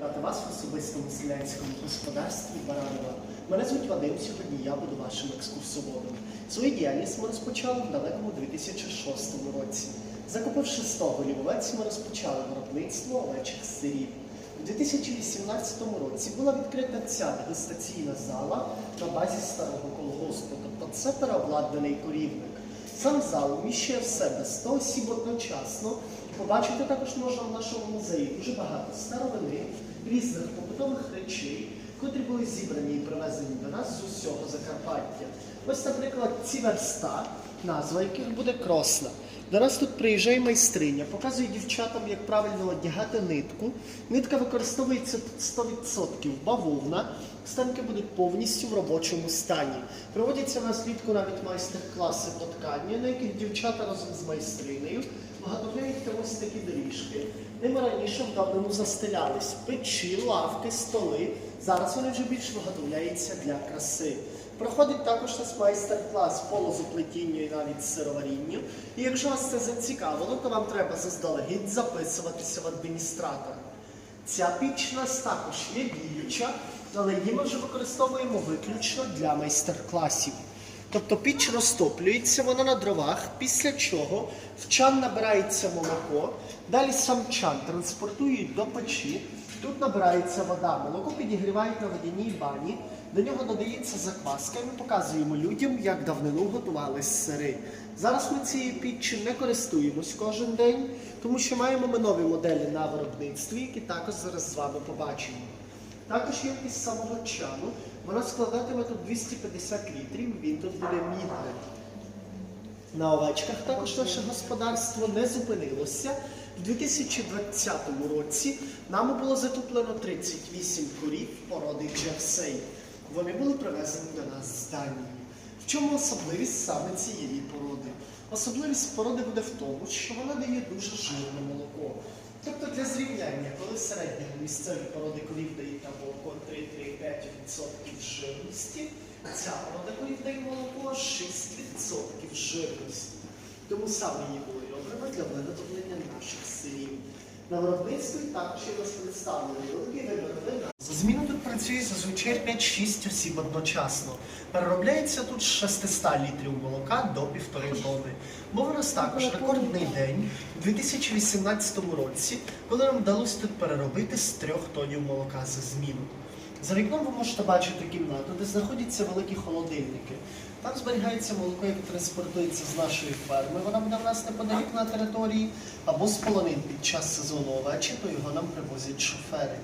вітати вас в особистому селянському господарстві Баранова. Мене звуть Вадим, сьогодні я буду вашим екскурсоводом. Свою діяльність ми розпочали в далекому 2006 році. Закупивши 100 голів овець, ми розпочали виробництво овечих сирів. У 2018 році була відкрита ця дегустаційна зала на базі старого колгоспу, тобто це переобладнаний корівник. Сам зал вміщує в себе 100 осіб одночасно. Побачити також можна в нашому музеї дуже багато старовини, різних побутових речей, котрі були зібрані і привезені до нас з усього Закарпаття. Ось, наприклад, ці верста, назва яких буде кросна. До нас тут приїжджає майстриня, показує дівчатам, як правильно одягати нитку. Нитка використовується тут 100% бавовна. Станки будуть повністю в робочому стані. Проводяться на слідку навіть майстер-класи по тканні, на яких дівчата разом з майстринею виготовляють ось такі доріжки. Ними раніше в давнину застелялись печі, лавки, столи. Зараз вони вже більш виготовляються для краси. Проходить також у нас майстер-клас по лозоплетінню і навіть сироварінню. І якщо вас це зацікавило, то вам треба заздалегідь записуватися в адміністратора. Ця піч у нас також є діюча, але її ми вже використовуємо виключно для майстер-класів. Тобто піч розтоплюється, вона на дровах, після чого в чан набирається молоко, далі сам чан транспортують до печі, тут набирається вода, молоко підігрівають на водяній бані, до нього додається закваска, і ми показуємо людям, як давнину готувались сири. Зараз ми цією піччю не користуємось кожен день, тому що маємо ми нові моделі на виробництві, які також зараз з вами побачимо. Також ємність самого чану, вона складатиме тут 250 літрів, він тут буде мідним. На овечках також наше господарство не зупинилося. В 2020 році нами було закуплено 38 корів породи Джерсей. Вони були привезені до нас з Данії. В чому особливість саме цієї породи? Особливість породи буде в тому, що вона дає дуже жирне молоко. Тобто для зрівняння, коли середньо місцеві породи корів дають там молоко 3-3-5% жирності, ця порода корів дає молоко 6% жирності. Тому саме її було обрано для виготовлення сирів. На виробництві також є нас представлені великий вибір. За зміну тут працює зазвичай 5-6 осіб одночасно. Переробляється тут з 600 літрів молока до півтори тонни. Був у нас також рекордний день у 2018 році, коли нам вдалося тут переробити з 3 тонів молока за зміну. За вікном ви можете бачити кімнату, де знаходяться великі холодильники. Там зберігається молоко, яке транспортується з нашої ферми. Вона буде в нас неподалік на території, або з полонин під час сезону овечі, то його нам привозять шофери.